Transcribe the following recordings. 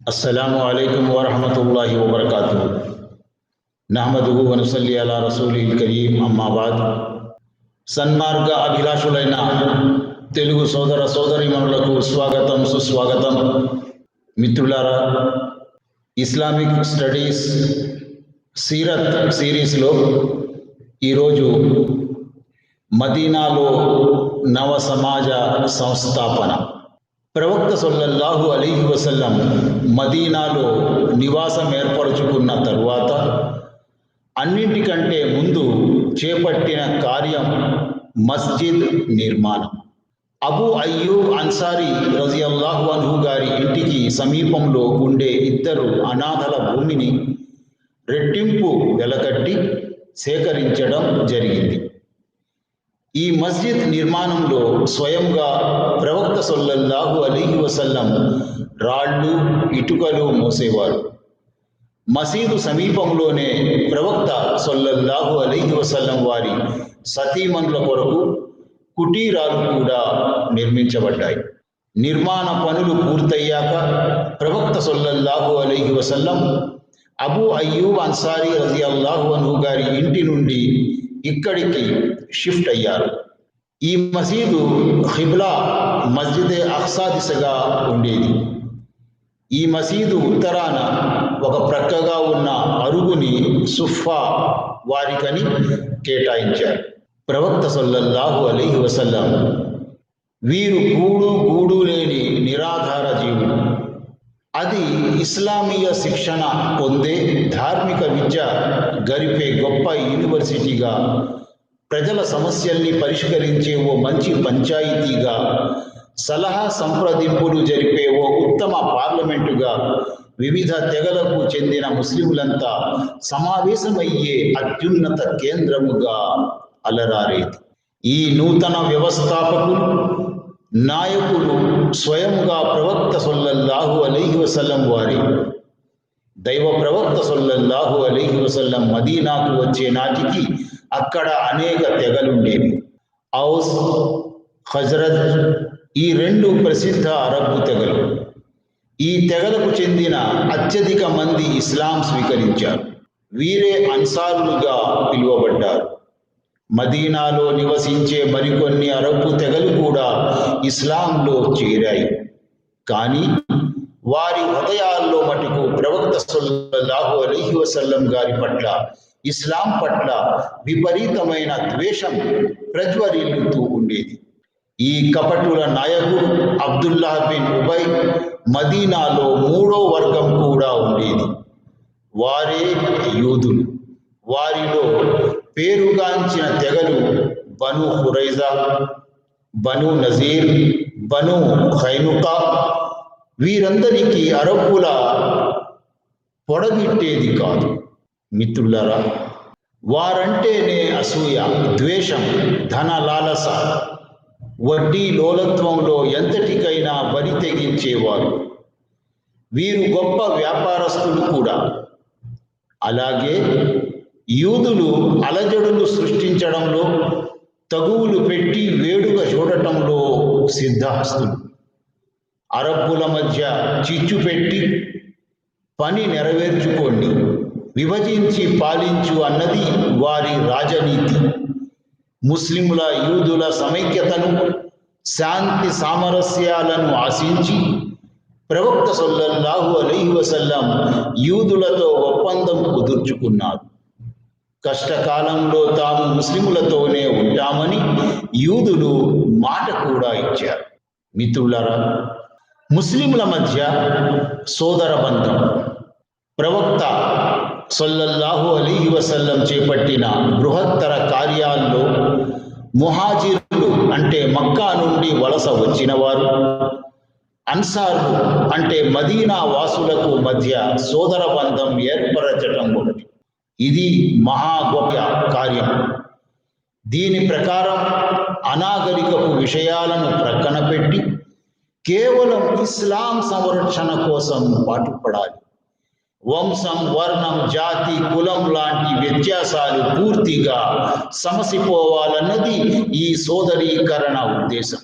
السلام عليكم ورحمة الله وبركاته నహమదుహు వనుసల్లి అలా రసూలి కరీం అమ్మాబాద్ సన్మార్గ అభిలాషులైన తెలుగు సోదర సోదరిమణులకు స్వాగతం సుస్వాగతం మిత్రులారా ఇస్లామిక్ స్టడీస్ సీరత్ సిరీస్లో ఈరోజు మదీనాలో నవ సమాజ సంస్థాపన ప్రవక్త సొల్లల్లాహు అలీహి వసల్లం మదీనాలో నివాసం ఏర్పరచుకున్న తరువాత అన్నింటికంటే ముందు చేపట్టిన కార్యం మస్జిద్ నిర్మాణం. అబు అయ్యూబ్ అన్సారీ రజియల్లాహు అన్హు గారి ఇంటికి సమీపంలో ఉండే ఇద్దరు అనాథల భూమిని రెట్టింపు వెలకట్టి సేకరించడం జరిగింది. ఈ మస్జిద్ నిర్మాణంలో స్వయంగా ప్రవక్త సొల్లల్లాహు అలీ వసల్లం రాళ్ళు ఇటుకలు మోసేవారు. మసీదు సమీపంలోనే ప్రవక్త సొల్లల్లాహు అలీ వసల్లం వారి సతీమణుల కొరకు కుటీరాలు కూడా నిర్మించబడ్డాయి. నిర్మాణ పనులు పూర్తయ్యాక ప్రవక్త సొల్లల్లాహు అలీ వసల్లం అబు అయ్యూబ్ అన్సారీ రజియల్లాహు అన్హు గారి ఇంటి నుండి ఇక్కడికి షిఫ్ట్ అయ్యారు. ఈ మసీదు హిబ్లా మస్జిద్ అక్సా దిశగా ఉండేది. ఈ మసీదు ఉత్తరాన ఒక ప్రక్కగా ఉన్న అరుగుని సుఫా వారికని కేటాయించారు. ప్రవక్త సొల్లల్లాహు అలీ వసల్లం వీరు కూడు ఇస్లామీయ శిక్షణ పొందే ధార్మిక విద్య గరిపే గొప్ప యూనివర్సిటీగా ప్రజల సమస్యల్ని పరిష్కరించే ఓ మంచి పంచాయతీగా సలహా సంప్రదింపులు జరిపే ఓ ఉత్తమ పార్లమెంటుగా వివిధ తెగలకు చెందిన ముస్లింలంతా సమావేశమయ్యే అత్యున్నత కేంద్రముగా అలరారేది. ఈ నూతన వ్యవస్థాపకులు నాయకులు స్వయంగా ప్రవక్త సొల్లల్లాహు అలీహి వసల్లం వారి దైవ ప్రవక్త సొల్లల్లాహు అలీహి వసల్లం మదీనాకు వచ్చే నాటికి అక్కడ అనేక తెగలుండేవి. ఔస్ హజరత్ ఈ రెండు ప్రసిద్ధ అరబ్బు తెగలు. ఈ తెగలకు చెందిన అత్యధిక మంది ఇస్లాం స్వీకరించారు. వీరే అన్సారులుగా పిలువబడ్డారు. మదీనాలో నివసించే మరికొన్ని అరబ్బు తెగలు కూడా ఇస్లాంలో చేరాయి. కానీ వారి హృదయాల్లో మటుకు ప్రవక్త సల్లల్లాహు అలీహి వసల్లం గారి పట్ల ఇస్లాం పట్ల విపరీతమైన ద్వేషం ప్రజ్వరిల్లుతూ ఉండేది. ఈ కపటుల నాయకుడు అబ్దుల్లా బిన్ ఉబై మదీనాలో మూడో వర్గం కూడా ఉండేది. వారే యూదులు. వారిలో పేరుగాంచిన తెగలు బను హురైజా బను నజీర్ బను ఖైనుకా. వీరందరికీ అరబ్బుల పొడగిట్టేది కాదు. మిత్రులరా వారంటేనే అసూయ ద్వేషం ధన లాలస వడ్డీ లోలత్వంలో ఎంతటికైనా బరి తెగించేవారు. వీరు గొప్ప వ్యాపారస్తులు కూడా. అలాగే యూదులు అలజడులు సృష్టించడంలో తగువులు పెట్టి వేడుక చూడటంలో సిద్ధహస్తులు. అరబ్బుల మధ్య చిచ్చు పెట్టి పని నెరవేర్చుకోండి విభజించి పాలించు అన్నది వారి రాజనీతి. ముస్లిముల యూదుల సమైక్యతను శాంతి సామరస్యాలను ఆశించి ప్రవక్త సొల్లల్లాహు అలీ వసల్లం యూదులతో ఒప్పందం కుదుర్చుకున్నారు. కష్టకాలంలో తాము ముస్లిములతోనే ఉంటామని యూదులు మాట కూడా ఇచ్చారు. మిత్రులరా ముస్లింల మధ్య సోదర బంధం ప్రవక్త సొల్లల్లాహు అలీ వసల్లం చేపట్టిన బృహత్తర కార్యాల్లో ముహాజిరులు అంటే మక్కా నుండి వలస వచ్చినవారు అన్సార్లు అంటే మదీనా వాసులకు మధ్య సోదర బంధం ఏర్పరచటం ఒకటి. ఇది మహా గొప్ప కార్యం. దీని ప్రకారం అనాగరికపు విషయాలను ప్రక్కన పెట్టి కేవలం ఇస్లాం సంరక్షణ కోసం పాటుపడాలి. వంశం వర్ణం జాతి కులం లాంటి వ్యత్యాసాలు పూర్తిగా సమసిపోవాలన్నది ఈ సోదరీకరణ ఉద్దేశం.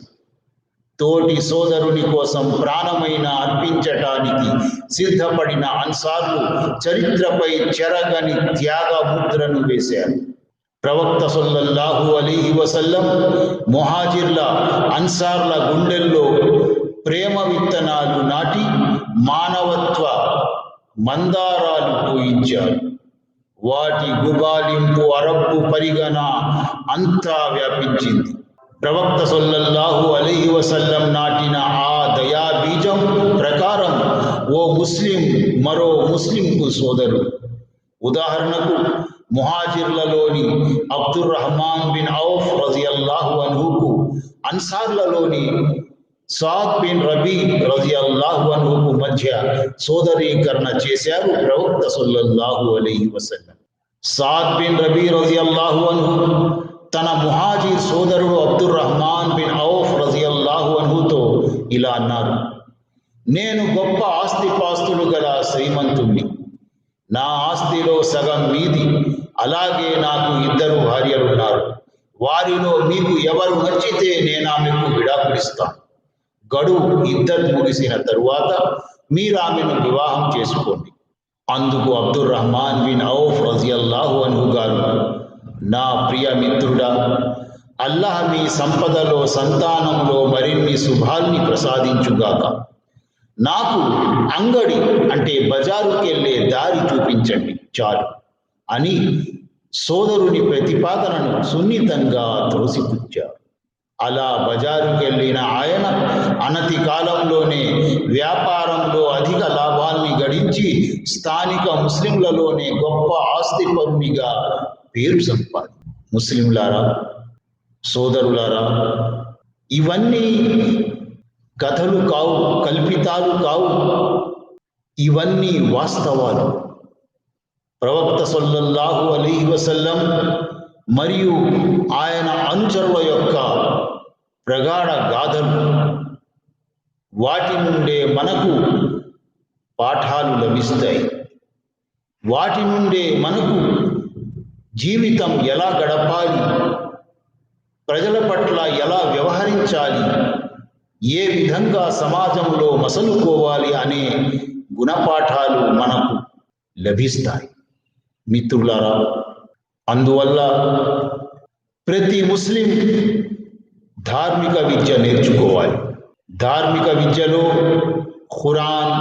తోటి సోదరుని కోసం ప్రాణమైన అర్పించటానికి సిద్ధపడిన అన్సార్లు చరిత్రపై చెరగని త్యాగ ముద్రను వేశారు. ప్రవక్త సొల్లల్లాహు అలీ వసల్లం మొహాజిర్ల అన్సార్ల గుండెల్లో ప్రేమ విత్తనాలు నాటి మానవత్వ మందారాలు పూయించారు. వాటి గుబాలింపు అరబ్బు పరిగణ అంతా వ్యాపించింది. ప్రవక్త సొల్లల్లాహు అలీ వసల్లం నాటిన ఆ దయా బీజం ప్రకారం ఓ ముస్లిం మరో ముస్లింకు సోదరు ఉదాహరణకు ముహాజిర్లలోని అబ్దుర్ రహమాన్ బిన్ ఔఫ్ రజియల్లాహు అన్హుకు అన్సార్లలోని సాద్ బిన్ రబీ రజియల్లాహు అన్హుకు మధ్య సోదరీకరణ చేశారు ప్రవక్త సొల్లల్లాహు అలీ వసల్లం. సాద్ బిన్ రబీ రజియల్లాహు అన్హు తన ముహాజీర్ సోదరుడు అబ్దుర్ రహమాన్ బిన్ ఔఫ్ రజియల్లాహు అన్హుతో ఇలా అన్నారు నేను గొప్ప ఆస్తిపాస్తులు గల శ్రీమంతుణ్ణి. నా ఆస్తిలో సగం మీది అలాగే నాకు ఇద్దరు భార్యలున్నారు. వారిలో మీకు ఎవరు నచ్చితే నేను ఆమెకు విడాకుడిస్తాను గడువు ఇద్దరు ముగిసిన తరువాత మీరు ఆమెను వివాహం చేసుకోండి. అందుకు అబ్దుర్ రహమాన్ బిన్ ఔఫ్ రజియల్లాహు అన్హు గారు నా ప్రియ మిత్రుడా అల్లాహ్ మీ సంపదలో సంతానంలో మరిన్ని శుభాల్ని ప్రసాదించుగాక. నాకు అంగడి అంటే బజారుకెళ్ళే దారి చూపించండి చాలు. అని సోదరుని ప్రతిపాదనను సున్నితంగా త్రోసిపుచ్చారు. అలా బజారుకెళ్ళిన ఆయన అనతి కాలంలోనే వ్యాపారంలో అధిక లాభాల్ని గడించి స్థానిక ముస్లింలలోనే గొప్ప ఆస్తిపరునిగా పేరు సంపాది. ముస్లింలారా సోదరులారా ఇవన్నీ కథలు కావు కల్పితాలు కావు. ఇవన్నీ వాస్తవాలు. ప్రవక్త సొల్లల్లాహు అలీ వసల్లం మరియు ఆయన అనుచరుల యొక్క ప్రగాఢ గాథలు. వాటి నుండే మనకు పాఠాలు లభిస్తాయి. వాటి నుండే మనకు జీవితం ఎలా గడపాలి? ప్రజల పట్ల ఎలా వ్యవహరించాలి? ఏ విధంగా సమాజంలో మసలుకోవాలి అనే గుణపాఠాలు మనకు లభిస్తాయి. మిత్రులారా అందువల్ల ప్రతి ముస్లిం ధార్మిక విద్య నేర్చుకోవాలి. ధార్మిక విద్యలో ఖురాన్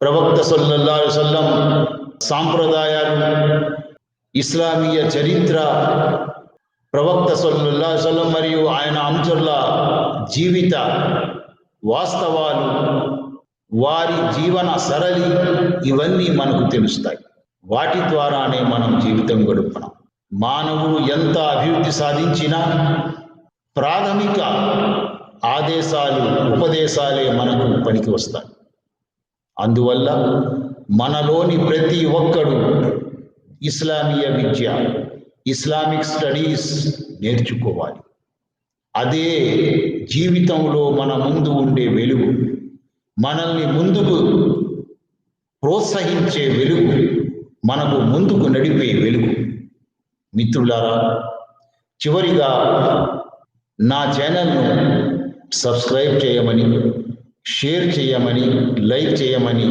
ప్రవక్త సల్లల్లా సల్లం సాంప్రదాయాలు ఇస్లామీయ చరిత్ర ప్రవక్త సల్లల్లా వసల్లం మరియు ఆయన అనుచరుల జీవిత వాస్తవాలు వారి జీవన సరళి ఇవన్నీ మనకు తెలుస్తాయి. వాటి ద్వారానే మనం జీవితం గడుపుతాం మానవుడు ఎంత అభివృద్ధి సాధించినా ప్రాథమిక ఆదేశాలు ఉపదేశాలే మనకు పనికి వస్తాయి. అందువల్ల మనలోని ప్రతి ఒక్కడు ఇస్లామీయ విద్య ఇస్లామిక్ స్టడీస్ నేర్చుకోవాలి. అదే జీవితంలో మన ముందు ఉండే వెలుగు మనల్ని ముందుకు ప్రోత్సహించే వెలుగు మనకు ముందుకు నడిపే వెలుగు. మిత్రులారా చివరిగా నా ఛానల్ను సబ్స్క్రైబ్ చేయమని షేర్ చేయమని లైక్ చేయమని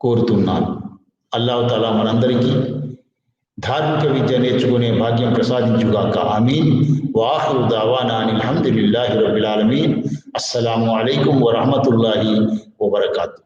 కోరుతున్నాను. అల్లాహతాలా మనందరికీ ధార్మిక విద్య నేర్చుకునే భాగ్యం ప్రసాదించుగాక ఆమీన్ వాహు దావానా అల్హమ్దులిల్లాహి రబ్బిల్ ఆలమీన్ అస్సలాము అలైకుం వరహమతుల్లాహి వబర్కాతు